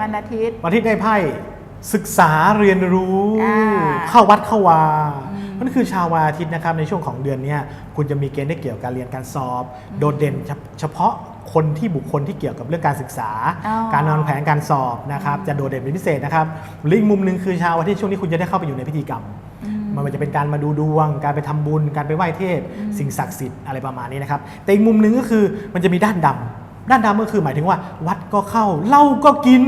วันอาทิตย์ วันอาทิตย์ได้ไพ่ศึกษาเรียนรู้ อ่าเข้าวัดเข้าวาอืมนั่นคือชาววันอาทิตย์นะครับในช่วงของเดือนเนี้ยคุณจะมีเกณฑ์ได้เกี่ยวกับการเรียนการสอบ โดดเด่นเฉเฉพาะคนที่บุคคลที่เกี่ยวกับเรื่องการศึกษา อ๋อ การนอนแผนการสอบนะครับจะโดดเด่นเป็นพิเศษนะครับหรืออีกมุมหนึ่งคือชาววันอาทิตย์ช่วงนี้คุณจะได้เข้าไปอยู่ในพิธีกรรมอืมไมันจะเป็นการมาดูดวง การไปทำบุญ การไปไหว้เทพ สิ่งศักดิ์สิทธิ์อะไรประมาณนี้นะครับ แต่อีกมุมหนึ่งก็คือมันจะมีด้านดำ ด้านดำก็คือหมายถึงว่า วัดก็เข้าเหล้าก็กิน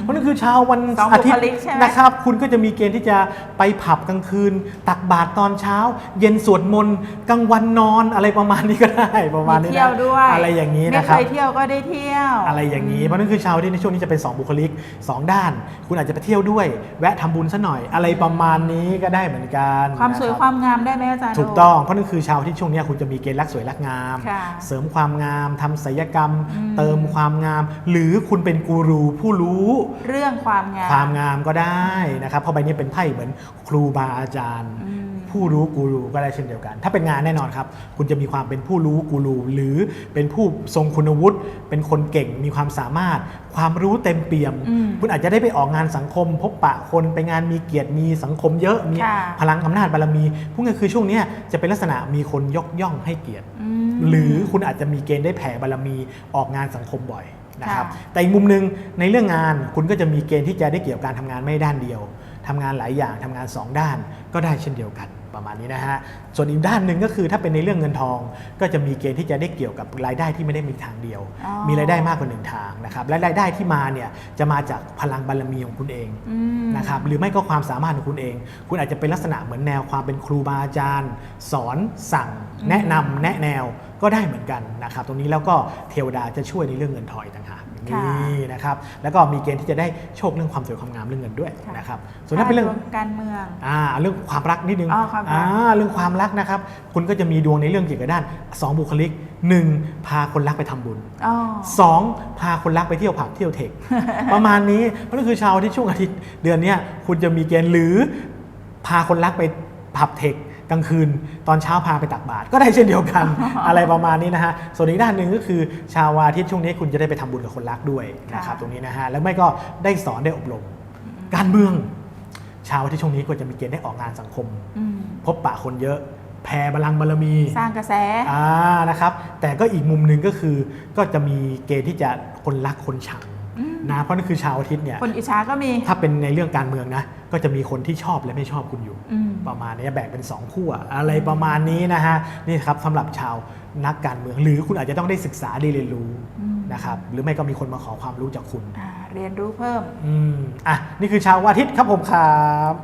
เพราะนั่นคือเช้าวันสองอาทิตบุย์คลิกใช่ไหม นะครับ คุณก็จะมีเกณฑ์ที่จะไปผับกลางคืน ตักบาตรตอนเช้า เย็นสวดมนต์กลางวันนอนอะไรประมาณนี้ก็ได้ประมาณมีนี้นะเที่ยวด้วยอะไรอย่างนี้ไม่นะคเครับยเที่ยวก็ได้เที่ยว อะไรอย่างนี้ เพราะนั่นคือชาวที่ในช่วงนี้จะเป็น 2 บุคลิก 2 ด้าน คุณอาจจะไปเที่ยวด้วย แวะทำบุญซะหน่อย อะไรประมาณนี้ก็ได้เหมือนกันความสวยนะครับความงามได้ไหมอาจารย์ ถูกต้อง เพราะนั่นคือชาวที่ช่วงเนี้ยคุณจะมีเกณฑ์รักสวยรักงาม ค่ะเสริมความงามทำศัลยกรรม อืม เติมความงาม หรือคุณเป็นกูรูผู้รู้เรื่องความงามความงามก็ได้นะครับเพราะใบนี้เป็นไพ่เหมือนครูบาอาจารย์อืมผู้รู้กูรูก็ได้เช่นเดียวกัน ถ้าเป็นงานแน่นอนครับ คุณจะมีความเป็นผู้รู้กูรูหรือเป็นผู้ทรงคุณวุฒิเป็นคนเก่งมีความสามารถ ความรู้เต็มเปี่ยมอืมคุณอาจจะได้ไปออกงานสังคม พบปะคนไปงานมีเกียรติมีสังคมเยอะมีค่ะพลังอำนาจบารมีพวกนี้คือช่วงเนี้ยจะเป็นลักษณะมีคนยกย่องให้เกียรติอืมหรือคุณอาจจะมีเกณฑ์ได้แผ่บารมีออกงานสังคมบ่อย นะครับค่ะแต่อีกมุมหนึ่งในเรื่องงานคุณก็จะมีเกณฑ์ที่จะได้เกี่ยวกับการทำงานไม่ด้านเดียวทำงานหลายอย่างทำงาน 2 ด้านก็ได้เช่นเดียวกันประมาณนี้นะฮะ ส่วนอีกด้านหนึ่งก็คือถ้าเป็นในเรื่องเงินทอง ก็จะมีเกณฑ์ที่จะได้เกี่ยวกับรายได้ที่ไม่ได้มีทางเดียวอ๋อมีรายได้มากกว่าหนึ่งทางนะครับ และรายได้ที่มาเนี่ยจะมาจากพลังบารมีของคุณเองอืมนะครับ หรือไม่ก็ความสามารถของคุณเอง คุณอาจจะเป็นลักษณะเหมือนแนวความเป็นครูบาอาจารย์ สอนสั่งอืมแนะนำแนะแนว ก็ได้เหมือนกันนะครับตรงนี้แล้วก็เทวดาจะช่วยในเรื่องเงินทองอีกต่างหากนี่นะครับแล้วก็มีเกณฑ์ที่จะได้โชคเรื่องความสวยความงามเรื่องเงินด้วยค่ะ นะครับส่วนถ้าเป็นเรื่อง การเมือง อ่าเรื่องความรักนิดนึงอ๋อความรัก เรื่องความรักนะครับ คุณก็จะมีดวงในเรื่องเกี่ยวกับด้าน 2 บุคลิก 1. พาคนรักไปทำบุญ อ๋อสองพาคนรักไปเที่ยวผับเที่ยวเทค ประมาณนี้เพราะนั่นคือชาวที่ช่วงอาทิตย์เดือนเนี้ยคุณจะมีเกณฑ์หรือพาคนรักไปผับเทค กลางคืนตอนเช้าพาไปตักบาตรก็ได้เช่นเดียวกันอะไรประมาณนี้นะฮะส่วนอีกด้านหนึ่งก็คือชาวอาทิตย์ช่วงนี้คุณจะได้ไปทำบุญกับคนรักด้วยนะครับค่ะตรงนี้นะฮะแล้วไม่ก็ได้สอนได้อบรม การเมืองชาวอาที่ช่วงนี้ก็จะมีเกณฑ์ได้ออกงานสังคมอืมพบปะคนเยอะแผ่บาลังก์บารมี สร้างกระแสอ่านะครับ แต่ก็อีกมุมหนึ่งก็คือก็จะมีเกณฑ์ที่จะคนรักคนชังอืม นะเพราะนั่นคือชาวอาทิตย์เนี่ยคนอิจฉาก็มี ถ้าเป็นในเรื่องการเมืองนะ ก็จะมีคนที่ชอบและไม่ชอบคุณอยู่อืมประมาณนี้แบ่งเป็น2ขั้วอะไรประมาณนี้นะฮะนี่ครับสำหรับชาวนักการเมือง หรือคุณอาจจะต้องได้ศึกษาได้เรียนรู้อืมนะครับหรือไม่ก็มีคนมาขอความรู้จากคุณอ่าเรียนรู้เพิ่มอืมอะนี่คือชาวอาทิตย์ครับผมครับ